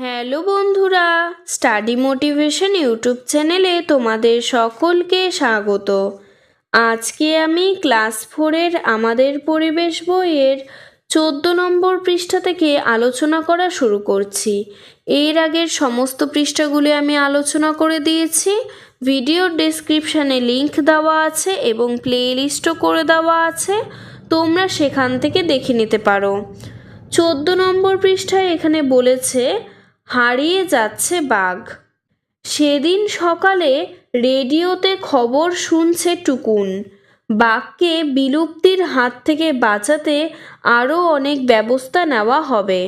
Hello বন্ধুরা, study motivation YouTube চ্যানেলে তোমাদের সকলকে স্বাগত। আজকে আমি ক্লাস ফোরের আমাদের পরিবেশ বইয়ের চোদ্দ নম্বর পৃষ্ঠা থেকে আলোচনা করা শুরু করছি। এর আগের সমস্ত পৃষ্ঠাগুলি আমি আলোচনা করে দিয়েছি। ভিডিওর ডেসক্রিপশানে লিংক দেওয়া আছে এবং প্লে লিস্টও করে দেওয়া আছে। তোমরা সেখান থেকে দেখে নিতে পারো। চোদ্দ নম্বর পৃষ্ঠায় এখানে বলেছে হারিয়ে যাচ্ছে বাঘ। সেদিন সকালে রেডিওতে খবর শুনছে টুকুন। বাঘকে বিলুপ্তির হাত থেকে বাঁচাতে আরও অনেক ব্যবস্থা নেওয়া হবে।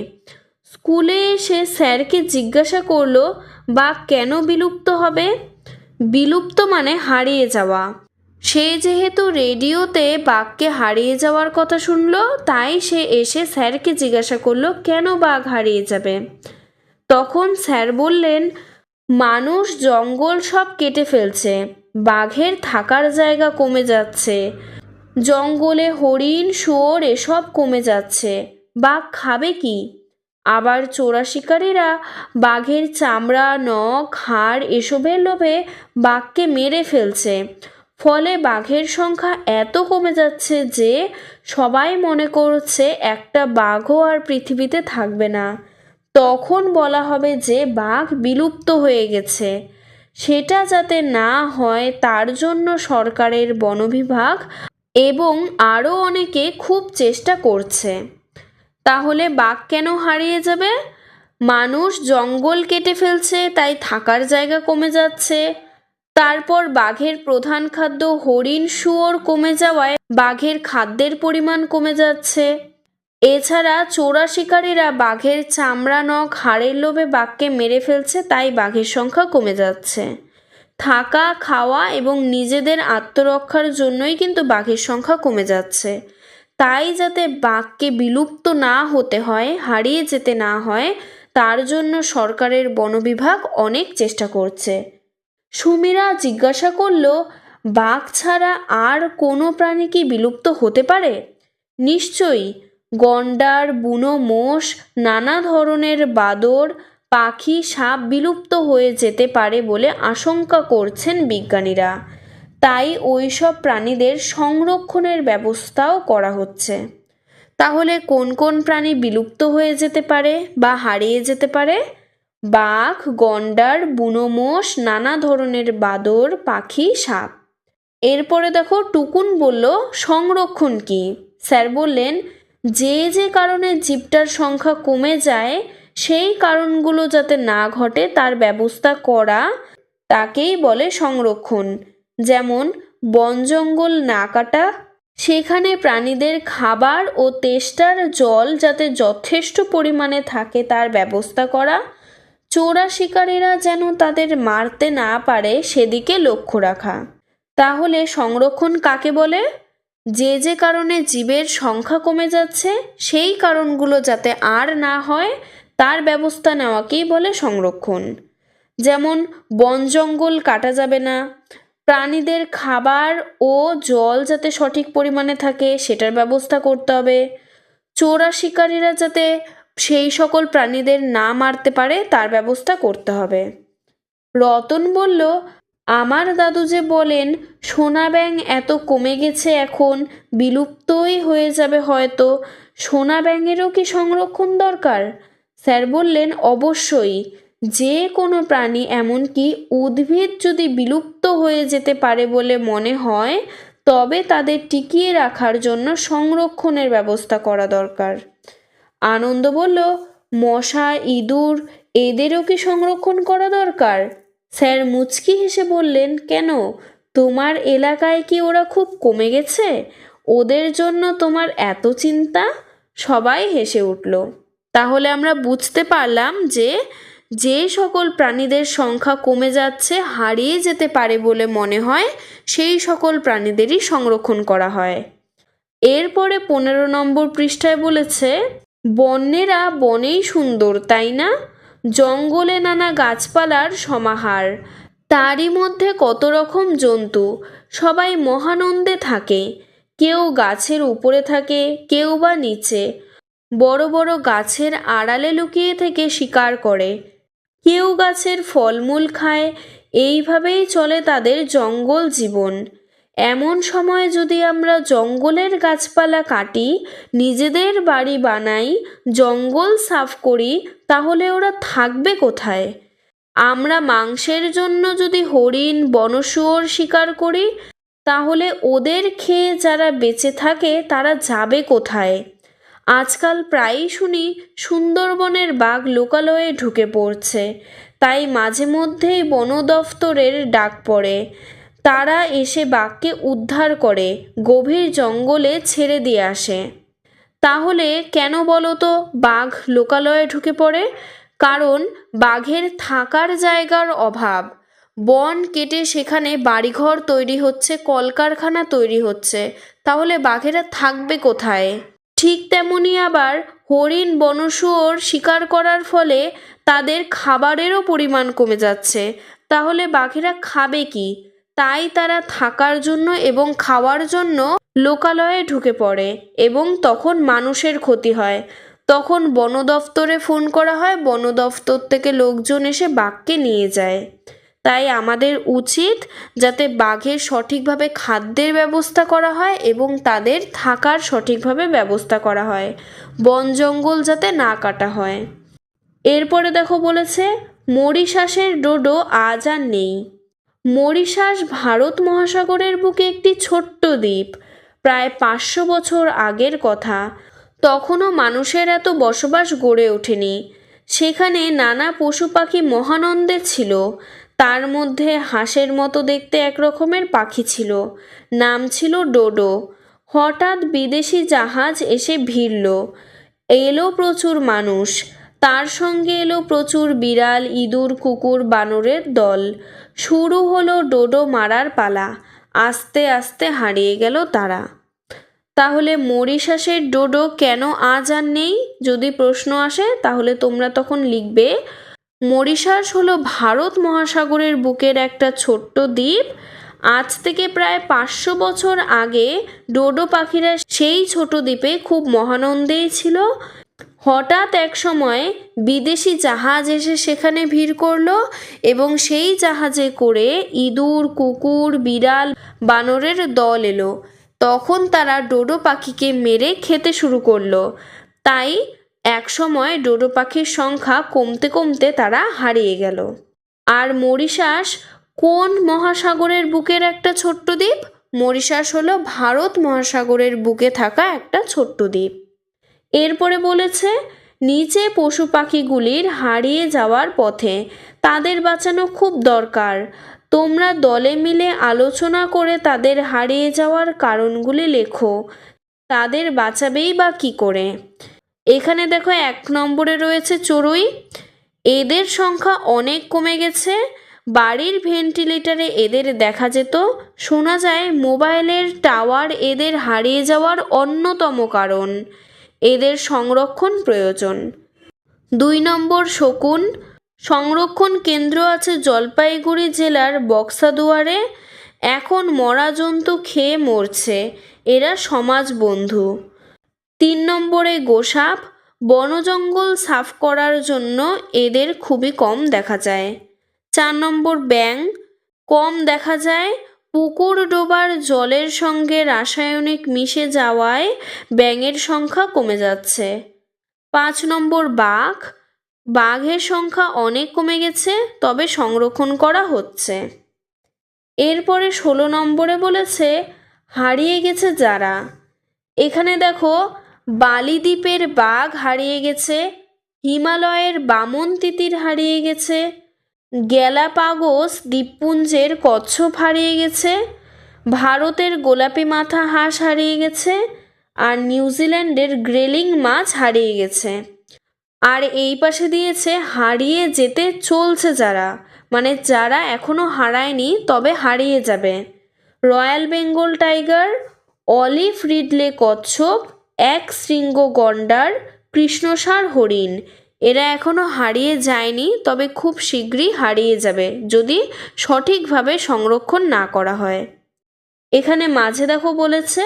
স্কুলে এসে স্যারকে জিজ্ঞাসা করল, বাঘ কেন বিলুপ্ত হবে? বিলুপ্ত মানে হারিয়ে যাওয়া। সে যেহেতু রেডিওতে বাঘকে হারিয়ে যাওয়ার কথা শুনলো, তাই সে এসে স্যারকে জিজ্ঞাসা করল, কেন বাঘ হারিয়ে যাবে? তখন স্যার বললেন, মানুষ, জঙ্গল সব কেটে ফেলছে। বাঘের থাকার জায়গা কমে যাচ্ছে। জঙ্গলে হরিণ, শুয়োর এসব কমে যাচ্ছে। বাঘ খাবে কি? আবার চোরা শিকারীরা বাঘের চামড়া, নখ, হাড় এসবের লোভে বাঘকে মেরে ফেলছে। ফলে বাঘের সংখ্যা এত কমে যাচ্ছে যে সবাই মনে করছে একটা বাঘও আর পৃথিবীতে থাকবে না। তখন বলা হবে যে বাঘ বিলুপ্ত হয়ে গেছে। সেটা যাতে না হয়, তার জন্য সরকারের বনবিভাগ এবং আরও অনেকে খুব চেষ্টা করছে। তাহলে বাঘ কেন হারিয়ে যাবে? মানুষ জঙ্গল কেটে ফেলছে, তাই থাকার জায়গা কমে যাচ্ছে। তারপর বাঘের প্রধান খাদ্য হরিণ, শুয়োর কমে যাওয়ায় বাঘের খাদ্যের পরিমাণ কমে যাচ্ছে। এছাড়া চোরা শিকারীরা বাঘের চামড়া, নখ, হাড়ের লোভে বাঘকে মেরে ফেলছে, তাই বাঘের সংখ্যা কমে যাচ্ছে। থাকা, খাওয়া এবং নিজেদের আত্মরক্ষার জন্যই কিন্তু বাঘের সংখ্যা কমে যাচ্ছে। তাই যাতে বাঘকে বিলুপ্ত না হতে হয়, হারিয়ে যেতে না হয়, তার জন্য সরকারের বনবিভাগ অনেক চেষ্টা করছে। সুমিরা জিজ্ঞাসা করল, বাঘ ছাড়া আর কোনো প্রাণী কি বিলুপ্ত হতে পারে? নিশ্চয়ই। গন্ডার, বুনো মোষ, নানা ধরনের বাদর, পাখি, সাপ বিলুপ্ত হয়ে যেতে পারে বলে আশঙ্কা করছেন বিজ্ঞানীরা। তাই ওইসব প্রাণীদের সংরক্ষণের ব্যবস্থাও করা হচ্ছে। তাহলে কোন কোন প্রাণী বিলুপ্ত হয়ে যেতে পারে বা হারিয়ে যেতে পারে? বাঘ, গন্ডার, বুনো মোষ, নানা ধরনের বাদর, পাখি, সাপ। এরপরে দেখো টুকুন বলল, সংরক্ষণ কি? স্যার বললেন যে যে কারণে জীবটার সংখ্যা কমে যায়, সেই কারণগুলো যাতে না ঘটে, তার ব্যবস্থা করা তাকেই বলে সংরক্ষণ। যেমন, বন জঙ্গল না কাটা, সেখানে প্রাণীদের খাবার ও তেষ্টার জল যাতে যথেষ্ট পরিমাণে থাকে, তার ব্যবস্থা করা। চোরা শিকারীরা যেন তাদের মারতে না পারে, সেদিকে লক্ষ্য রাখা। তাহলে সংরক্ষণ কাকে বলে? যে যে কারণে জীবের সংখ্যা কমে যাচ্ছে, সেই কারণগুলো যাতে আর না হয়, তার ব্যবস্থা নেওয়াকেই বলে সংরক্ষণ। যেমন, বন জঙ্গল কাটা যাবে না, প্রাণীদের খাবার ও জল যাতে সঠিক পরিমাণে থাকে, সেটার ব্যবস্থা করতে হবে। চোরা শিকারীরা যাতে সেই সকল প্রাণীদের না মারতে পারে, তার ব্যবস্থা করতে হবে। রতন বলল আমার দাদু যে বলেন, সোনা ব্যাং এত কমে গেছে এখন, বিলুপ্তই হয়ে যাবে হয়তো, সোনা ব্যাঙেরও কি সংরক্ষণ দরকার? স্যার বললেন, অবশ্যই। যে কোনো প্রাণী, এমনকি উদ্ভিদ যদি বিলুপ্ত হয়ে যেতে পারে বলে মনে হয়, তবে তাদের টিকিয়ে রাখার জন্য সংরক্ষণের ব্যবস্থা করা দরকার। আনন্দ বলল, মশা, ইঁদুর, এদেরও কি সংরক্ষণ করা দরকার? স্যার মুচকি হেসে বললেন, কেন? তোমার এলাকায় কি ওরা খুব কমে গেছে? ওদের জন্য তোমার এত চিন্তা? সবাই হেসে উঠল। তাহলে আমরা বুঝতে পারলাম যে যে সকল প্রাণীদের সংখ্যা কমে যাচ্ছে, হারিয়ে যেতে পারে বলে মনে হয়, সেই সকল প্রাণীদেরই সংরক্ষণ করা হয়। এরপরে পনেরো নম্বর পৃষ্ঠায় বলেছে, বন্যেরা বনেই সুন্দর, তাই না? জঙ্গলে নানা গাছপালার সমাহার। তারই মধ্যে কত রকম জন্তু, সবাই মহানন্দে থাকে। কেউ গাছের উপরে থাকে, কেউ বা নিচে। বড় বড় গাছের আড়ালে লুকিয়ে থেকে শিকার করে। কেউ গাছের ফলমূল খায়, এইভাবেই চলে তাদের জঙ্গল জীবন। এমন সময় যদি আমরা জঙ্গলের গাছপালা কাটি, নিজেদের বাড়ি বানাই, জঙ্গল সাফ করি, তাহলে ওরা থাকবে কোথায়? আমরা মাংসের জন্য যদি হরিণ, বনশুয়োর শিকার করি, তাহলে ওদের খেয়ে যারা বেঁচে থাকে, তারা যাবে কোথায়? আজকাল প্রায়ই শুনি সুন্দরবনের বাঘ লোকালয়ে ঢুকে পড়ছে। তাই মাঝে মধ্যেই বন দফতরের ডাক পড়ে। তারা এসে বাঘকে উদ্ধার করে গভীর জঙ্গলে ছেড়ে দিয়ে আসে। তাহলে কেন বলো তো বাঘ লোকালয়ে ঢুকে পড়ে? কারণ বাঘের থাকার জায়গার অভাব। বন কেটে সেখানে বাড়িঘর তৈরি হচ্ছে, কলকারখানা তৈরি হচ্ছে। তাহলে বাঘেরা থাকবে কোথায়? ঠিক তেমনি আবার হরিণ বনশুয়োর শিকার করার ফলে তাদের খাবারেরও পরিমাণ কমে যাচ্ছে। তাহলে বাঘেরা খাবে কি? তাই তারা থাকার জন্য এবং খাওয়ার জন্য লোকালয়ে ঢুকে পড়ে এবং তখন মানুষের ক্ষতি হয়। তখন বন দফতরে ফোন করা হয়, বন দফতর থেকে লোকজন এসে বাঘকে নিয়ে যায়। তাই আমাদের উচিত যাতে বাঘের সঠিকভাবে খাদ্যের ব্যবস্থা করা হয় এবং তাদের থাকার সঠিকভাবে ব্যবস্থা করা হয়। বন জঙ্গল যাতে না কাটা হয়। এরপরে দেখো বলেছে, মরিশাসের ডোডো আজ আর নেই। মরিশাস ভারত মহাসাগরের বুকে একটি ছোট্ট দ্বীপ। প্রায় পাঁচশো বছর আগের কথা। তখনও মানুষের এত বসবাস গড়ে ওঠেনি। সেখানে নানা পশু পাখি মহানন্দে ছিল। তার মধ্যে হাঁসের মতো দেখতে এক রকমের পাখি ছিল। নাম ছিল ডোডো। হঠাৎ বিদেশি জাহাজ এসে ভিড়ল। এলো প্রচুর মানুষ। তার সঙ্গে এলো প্রচুর বিড়াল, ইঁদুর, কুকুর, বানরের দল। শুরু হলো ডোডো মারার পালা। আস্তে আস্তে হারিয়ে গেল তারা। তাহলে মরিশাসের ডোডো কেন আজ আর নেই? যদি প্রশ্ন আসে, তাহলে তোমরা তখন লিখবে, মরিশাস হলো ভারত মহাসাগরের বুকের একটা ছোট্ট দ্বীপ। আজ থেকে প্রায় পাঁচশো বছর আগে ডোডো পাখিরা সেই ছোট দ্বীপে খুব মহানন্দেই ছিল। হঠাৎ এক সময় বিদেশি জাহাজ এসে সেখানে ভিড় করল এবং সেই জাহাজে করে ইঁদুর, কুকুর, বিড়াল, বানরের দল এলো। তখন তারা ডোডো পাখিকে মেরে খেতে শুরু করল। তাই এক সময় ডোডো পাখির সংখ্যা কমতে কমতে তারা হারিয়ে গেল। আর মরিশাস কোন মহাসাগরের বুকের একটা ছোট্ট দ্বীপ? মরিশাস হলো ভারত মহাসাগরের বুকে থাকা একটা ছোট্ট দ্বীপ। এরপরে বলেছে, নিচে পশু পাখিগুলির হারিয়ে যাওয়ার পথে তাদের বাঁচানো খুব দরকার। তোমরা দলে মিলে আলোচনা করে তাদের হারিয়ে যাওয়ার কারণগুলি লেখো। তাদের বাঁচাবেই বা কী করে? এখানে দেখো এক নম্বরে রয়েছে চড়ুই। এদের সংখ্যা অনেক কমে গেছে। বাড়ির ভেন্টিলেটারে এদের দেখা যেত। শোনা যায়, মোবাইলের টাওয়ার এদের হারিয়ে যাওয়ার অন্যতম কারণ। এদের সংরক্ষণ প্রয়োজন। দুই নম্বর শকুন, সংরক্ষণ কেন্দ্র আছে জলপাইগুড়ি জেলার বক্সাদুয়ারে। এখন মরা জন্তু খেয়ে মরছে, এরা সমাজ বন্ধু। তিন নম্বরে গোসাপ, বনজঙ্গল সাফ করার জন্য এদের খুবই কম দেখা যায়। চার নম্বর ব্যাং কম দেখা যায় পুকুর ডোবার জলের সঙ্গে রাসায়নিক মিশে যাওয়ায় ব্যাঙের সংখ্যা কমে যাচ্ছে। পাঁচ নম্বর বাঘ, বাঘের সংখ্যা অনেক কমে গেছে, তবে সংরক্ষণ করা হচ্ছে। এরপরে ষোলো নম্বরে বলেছে, হারিয়ে গেছে যারা। এখানে দেখো, বালিদ্বীপের বাঘ হারিয়ে গেছে, হিমালয়ের বামন তিতির হারিয়ে গেছে গ্যালাপাগোস দ্বীপপুঞ্জের কচ্ছপ হারিয়ে গেছে, ভারতের গোলাপি মাথা হাঁস হারিয়ে গেছে, আর নিউজিল্যান্ডের গ্রেলিং মাছ হারিয়ে গেছে। আর এই পাশে দিয়েছে, হারিয়ে যেতে চলছে যারা মানে যারা এখনও হারায়নি তবে হারিয়ে যাবে। Royal Bengal tiger, olive ridley কচ্ছপ, এক শৃঙ্গ গন্ডার কৃষ্ণসার হরিণ এরা এখনও হারিয়ে যায়নি, তবে খুব শীঘ্রই হারিয়ে যাবে, যদি সঠিকভাবে সংরক্ষণ না করা হয়। এখানে মাঝে দেখো বলেছে,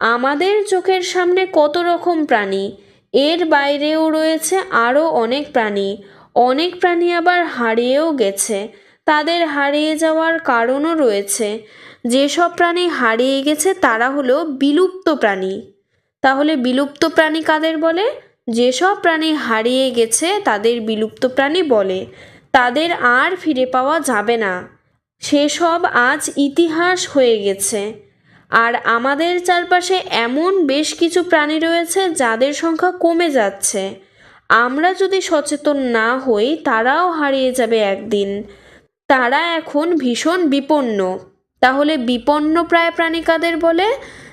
আমাদের চোখের সামনে কত রকম প্রাণী, এর বাইরেও রয়েছে আরও অনেক প্রাণী অনেক প্রাণী আবার হারিয়েও গেছে, তাদের হারিয়ে যাওয়ার কারণও রয়েছে, যেসব প্রাণী হারিয়ে গেছে তারা হলো বিলুপ্ত প্রাণী। তাহলে বিলুপ্ত প্রাণী কাদের বলে? যেসব প্রাণী হারিয়ে গেছে, তাদের বিলুপ্ত প্রাণী বলে। তাদের আর ফিরে পাওয়া যাবে না। সেসব আজ ইতিহাস হয়ে গেছে। আর আমাদের চারপাশে এমন বেশ কিছু প্রাণী রয়েছে, যাদের সংখ্যা কমে যাচ্ছে। আমরা যদি সচেতন না হই, তারাও হারিয়ে যাবে একদিন। তারা এখন ভীষণ বিপন্ন। তাহলে বিপন্ন প্রায় প্রাণী কাদের বলে?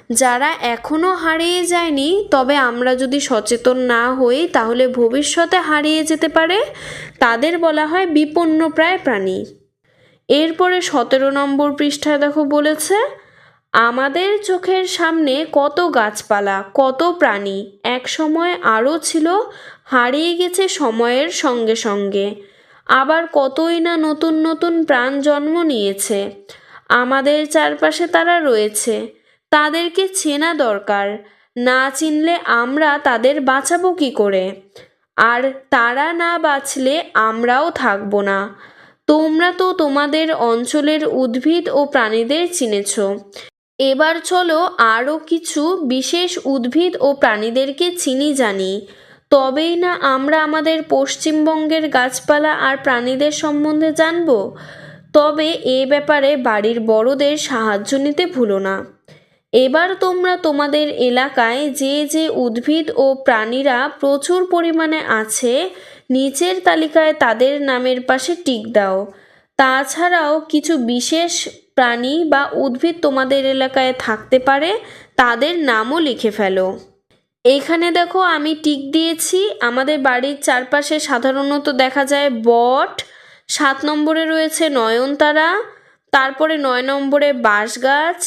যারা এখনও হারিয়ে যায়নি, তবে আমরা যদি সচেতন না হই, তাহলে ভবিষ্যতে হারিয়ে যেতে পারে, তাদের বলা হয় বিপন্ন প্রায় প্রাণী। এরপরে সতেরো নম্বর পৃষ্ঠায় দেখো বলেছে, আমাদের চোখের সামনে কত গাছপালা, কত প্রাণী, এক সময় আরও ছিল, হারিয়ে গেছে সময়ের সঙ্গে সঙ্গে। আবার কতই না নতুন নতুন প্রাণ জন্ম নিয়েছে। আমাদের চারপাশে তারা রয়েছে। তাদেরকে চেনা দরকার। না চিনলে আমরা তাদের বাঁচাবো কী করে? আর তারা না বাঁচলে আমরাও থাকব না। তোমরা তো তোমাদের অঞ্চলের উদ্ভিদ ও প্রাণীদের চিনেছ। এবার চলো আরও কিছু বিশেষ উদ্ভিদ ও প্রাণীদেরকে চিনি জানি। তবেই না আমরা আমাদের পশ্চিমবঙ্গের গাছপালা আর প্রাণীদের সম্বন্ধে জানব? তবে এ ব্যাপারে বাড়ির বড়দের সাহায্য নিতে ভুলো না। এবার তোমরা তোমাদের এলাকায় যে যে উদ্ভিদ ও প্রাণীরা প্রচুর পরিমাণে আছে, নিচের তালিকায় তাদের নামের পাশে টিক দাও। তাছাড়াও কিছু বিশেষ প্রাণী বা উদ্ভিদ তোমাদের এলাকায় থাকতে পারে, তাদের নামও লিখে ফেলো। এখানে দেখো আমি টিক দিয়েছি, আমাদের বাড়ির চারপাশে সাধারণত দেখা যায় বট, সাত নম্বরে রয়েছে নয়নতারা, তারপরে নয় নম্বরে বাঁশ গাছ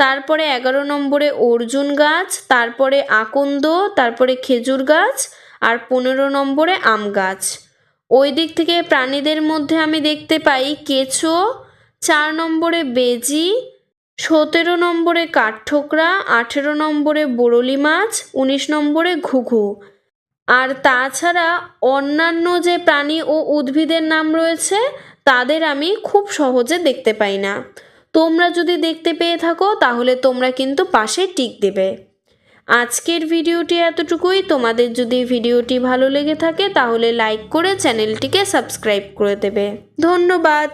তারপরে এগারো নম্বরে অর্জুন গাছ, তারপরে আকন্দ, তারপরে খেজুর গাছ আর পনেরো নম্বরে আম গাছ। ওই দিক থেকে প্রাণীদের মধ্যে আমি দেখতে পাই কেঁচো, চার নম্বরে বেজি, সতেরো নম্বরে কাঠঠোকরা, আঠেরো নম্বরে বরলি মাছ, উনিশ নম্বরে ঘুঘু। আর তাছাড়া অন্যান্য যে প্রাণী ও উদ্ভিদের নাম রয়েছে, তাদের আমি খুব সহজে দেখতে পাই না। তোমরা যদি দেখতে পেয়ে থাকো, তাহলে তোমরা কিন্তু পাশে টিক দেবে। আজকের ভিডিওটি এতটুকুই। তোমাদের যদি ভিডিওটি ভালো লেগে থাকে, তাহলে লাইক করে চ্যানেলটিকে সাবস্ক্রাইব করে দেবে। ধন্যবাদ।